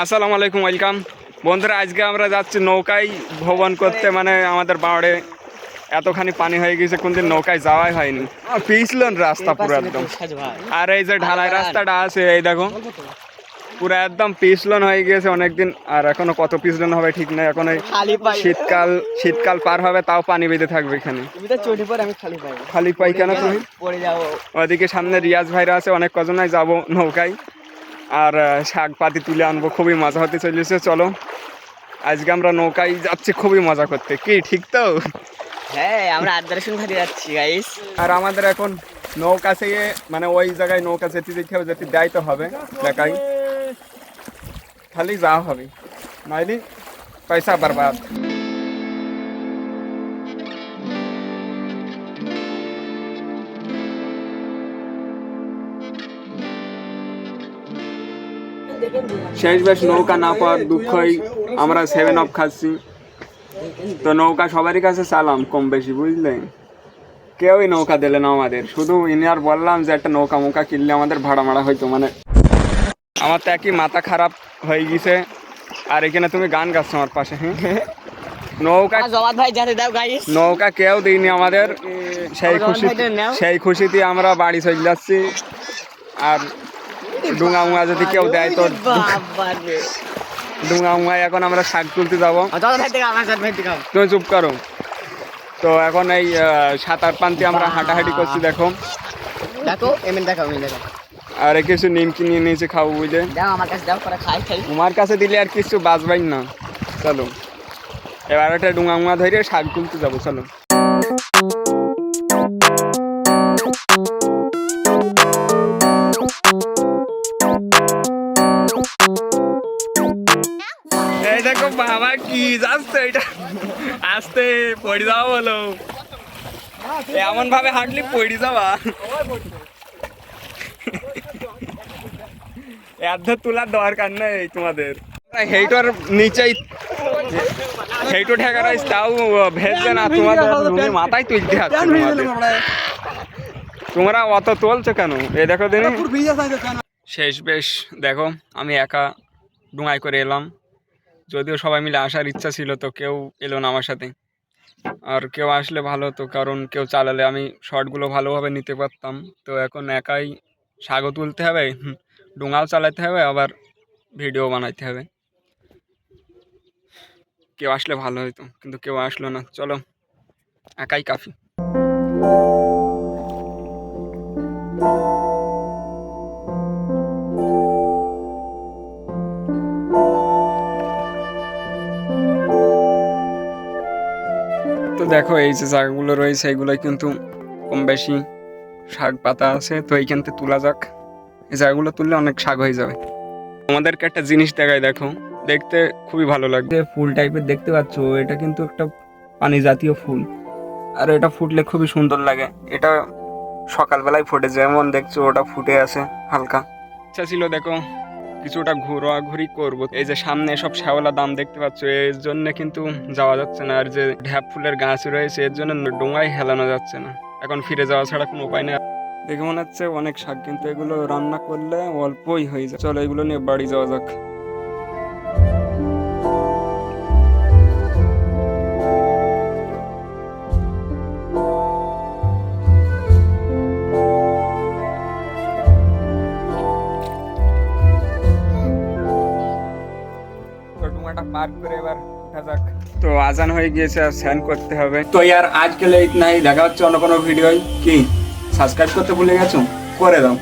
আসসালামু আলাইকুম ওয়েলকাম। বন্ধুরা আজকে আমরা যাচ্ছি নৌকায় ভ্রমণ করতে। মানে আমাদের বাড়ে এতখানি পানি হয়ে গেছে কোনদিন নৌকায় যাওয়াই হয়নি। পিছলন রাস্তা পুরো একদম। আর এই যে ঢালাই রাস্তাটা আছে এই দেখো। পুরো একদম পিছলন হয়ে গিয়েছে অনেকদিন আর এখনও কত পিছলন হবে ঠিক নাই এখন শীতকাল শীতকাল পার হবে তাও পানি বেঁধে থাকবে এখানে। খালি পাই। কেন তুমি? ওদিকে সামনে রিয়াজ ভাইরা আছে অনেক কজনাই যাব নৌকায়। আর শাক পাতি তুলে আনব খুবই মজা হতে চলেছে চলো। আজকে আমরা নৌকায় যাচ্ছি খুবই মজা করতে। কি ঠিক তো? হ্যাঁ আমরা আদ্রাসন ঘাটে যাচ্ছি গাইস আর আমাদের এখন নৌকা থেকে মানে ওই জায়গায় নৌকা যেতে যেতে যেতে দেয় তো হবে দেখাই খালি যাওয়া হবে নাইলে পয়সা বরবাদ শেষ বেশ নৌকা না পাওয়ার দুঃখই আমরা সেভেন অফ খাচ্ছি। তো নৌকা সবারই কাছে চালাম কম বেশি, বুঝলে? কেউই নৌকা দিলে না আমাদের। শুধু ইনি আর বললাম যে একটা নৌকা মৌকা কিনলে আমাদের ভাড়া মারা হইতো মানে আমার তো একই মাথা খারাপ হয়ে গেছে। আর এখানে তুমি গান গাচ্ছ আমার পাশে হ্যাঁ? নৌকা জমাত ভাই যাতে দাও গাইস নৌকা কেউ দিইনি আমাদের। সেই খুশি সেই খুশিতে আমরা বাড়ি চলে যাচ্ছি। আর ডুঙা মুঙা যদি কেউ দেয় তো বাবারে ডুঙা মুঙায় এখন আমরা শাক তুলতে যাব। তুমি চুপ করো। তো এখন এই সাঁতার পান্তি আমরা হাঁটাহাঁটি করছি দেখো। দেখো এমন দেখো এমন দেখো আর কিছু নিমকি নিয়ে নিয়েছে খাব বুঝলে? দাও আমার কাছে দাও পরে খাই খাই। তোমার কাছে দিলে আর কিছু বাঁচবাই না। চলো। এবার একটা ডুঙা মুঙা ধরে শাক তুলতে যাব চলো। এই দেখো বাবা কি যাচ্ছে এটা? আসতে পড়ে যাওয়া বলো। এমন ভাবে হাঁটলি পড়ে যাওয়া এত তোলার দরকার নেই তোমাদের। হেইটার নিচেই হেইটো ঠেকা রয়েছে তাও ভেজবে না তোমাদের মাথায় তুলতে তোমরা অত তুলছো কেন? এই দেখো দিন। শেষ বেশ দেখো আমি একা ডুঙাই করে এলাম। যদিও সবাই মিলে আসার ইচ্ছা ছিল তো কেউ এলো না আমার সাথে। আর কেউ আসলে ভালো হতো কারণ কেউ চালালে আমি শর্টগুলো ভালোভাবে নিতে পারতাম। তো এখন একাই সাগো তুলতে হবে ডুঙাও চালাতে হবে, আবার ভিডিও বানাইতে হবে। কেউ আসলে ভালো হতো কিন্তু কেউ আসলো না। চলো, একাই কাফি। তো দেখো, এই যে জায়গাগুলো রয়েছে এগুলোই কিন্তু কম বেশি শাক পাতা আছে তো এইখান থেকে তোলা যাক। এই জায়গাগুলো তুললে অনেক শাক হয়ে যাবে। আমাদেরকে একটা জিনিস দেখায় দেখো। দেখতে খুবই ভালো লাগবে ফুল টাইপের দেখতে পাচ্ছ এটা কিন্তু একটা পানি জাতীয় ফুল। আর এটা ফুটলে খুবই সুন্দর লাগে। এটা সকালবেলায় ফুটে যেমন দেখছ ওটা ফুটে আছে হালকা। ইচ্ছা ছিল দেখো কিছুটা ঘোরাঘুরি করব। এই যে সামনে সব শ্যাওলা দাম দেখতে পাচ্ছ এর জন্য কিন্তু যাওয়া যাচ্ছে না। আর যে ঢ্যাপ ফুলের গাছ রয়েছে এর জন্য ডোঙায় হেলানো যাচ্ছে না। এখন ফিরে যাওয়া ছাড়া কোনো উপায় নেই। দেখে মনে হচ্ছে অনেক শাক কিন্তু এগুলো রান্না করলে অল্পই হয়ে যায়। চলো এগুলো নিয়ে বাড়ি যাওয়া যাক। ডুঙাটা করে এবার উঠা যাক। তো আজান হয়ে গিয়েছে, আর স্নান করতে হবে। তো ইয়ার, আজকে নাই, দেখা হচ্ছে অন্য কোনো ভিডিও কি? সাবস্ক্রাইব করতে ভুলে গেছো? করে দাও।